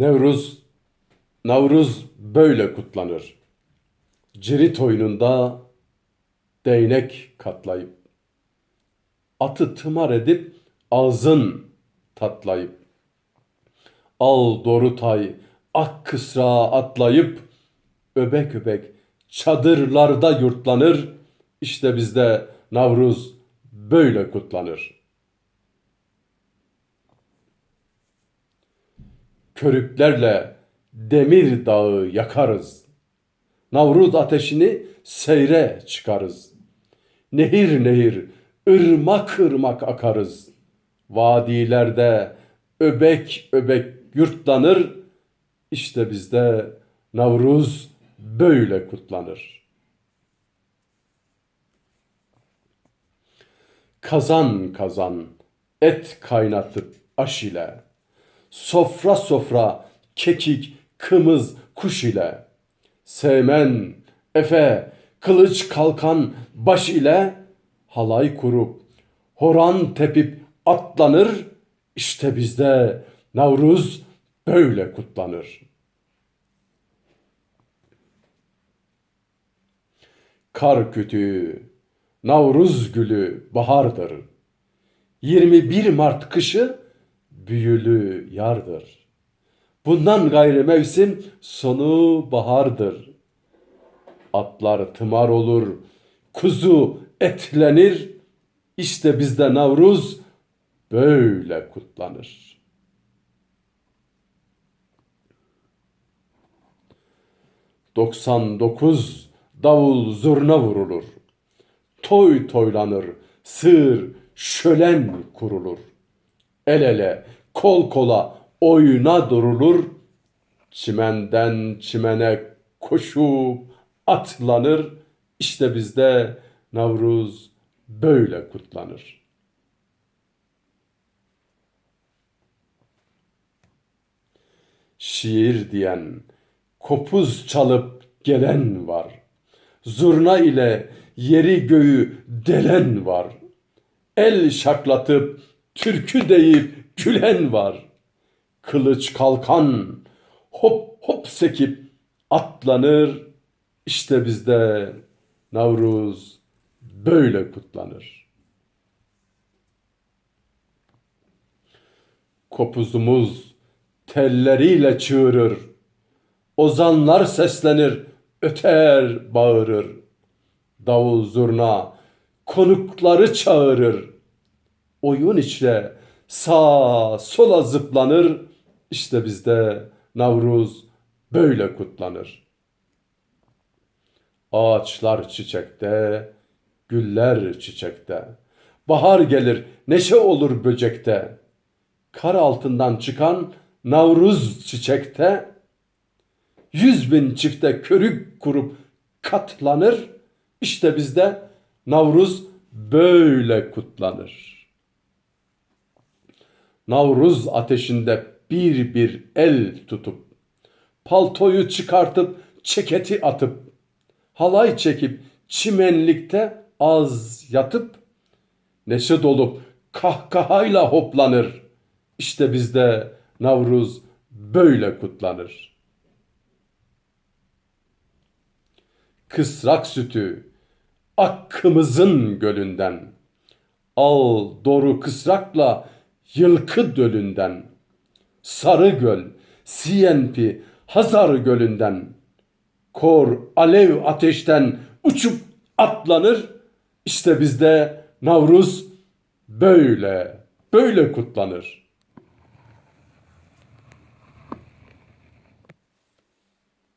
Nevruz, Navruz böyle kutlanır. Cirit oyununda değnek katlayıp, atı tımar edip ağzın tatlayıp, al dorutay ak kısra atlayıp, öbek öbek çadırlarda yurtlanır. İşte bizde Navruz böyle kutlanır. Körüklerle demir dağı yakarız. Navruz ateşini seyre çıkarız. Nehir nehir, ırmak ırmak akarız. Vadilerde öbek öbek yurtlanır. İşte bizde Navruz böyle kutlanır. Kazan kazan et kaynatıp aş ile, sofra sofra kekik kımız kuş ile, sevmen efe kılıç kalkan baş ile halay kurup horan tepip atlanır. İşte bizde Navruz böyle kutlanır. Kar kütüğü, Navruz gülü bahardır. 21 Mart kışı büyülü yardır. Bundan gayrı mevsim sonu bahardır. Atlar tımar olur, kuzu etlenir. İşte bizde Navruz böyle kutlanır. Doksan dokuz davul zurna vurulur. Toy toylanır, sığır şölen kurulur. El ele, kol kola oyuna durulur. Çimenden çimene koşup atlanır. İşte bizde Navruz böyle kutlanır. Şiir diyen, kopuz çalıp gelen var. Zurna ile yeri göğü delen var. El şaklatıp türkü deyip gülen var. Kılıç kalkan hop hop sekip atlanır. İşte bizde Navruz böyle kutlanır. Kopuzumuz telleriyle çığırır. Ozanlar seslenir, öter, bağırır. Davul zurna konukları çağırır. Oyun içre sağa sola zıplanır. İşte bizde Navruz böyle kutlanır. Ağaçlar çiçekte, güller çiçekte. Bahar gelir, neşe olur böcekte. Kar altından çıkan Navruz çiçekte. Yüz bin çifte körük kurup katlanır. İşte bizde Navruz böyle kutlanır. Navruz ateşinde bir bir el tutup, paltoyu çıkartıp çeketi atıp, halay çekip çimenlikte az yatıp, neşe dolup kahkahayla hoplanır. İşte bizde Navruz böyle kutlanır. Kısrak sütü Akkımızın gölünden, al doru kısrakla yılkı dölünden, sarı göl, CNP, Hazar gölünden, kor alev ateşten uçup atlanır. İşte bizde Navruz böyle, böyle kutlanır.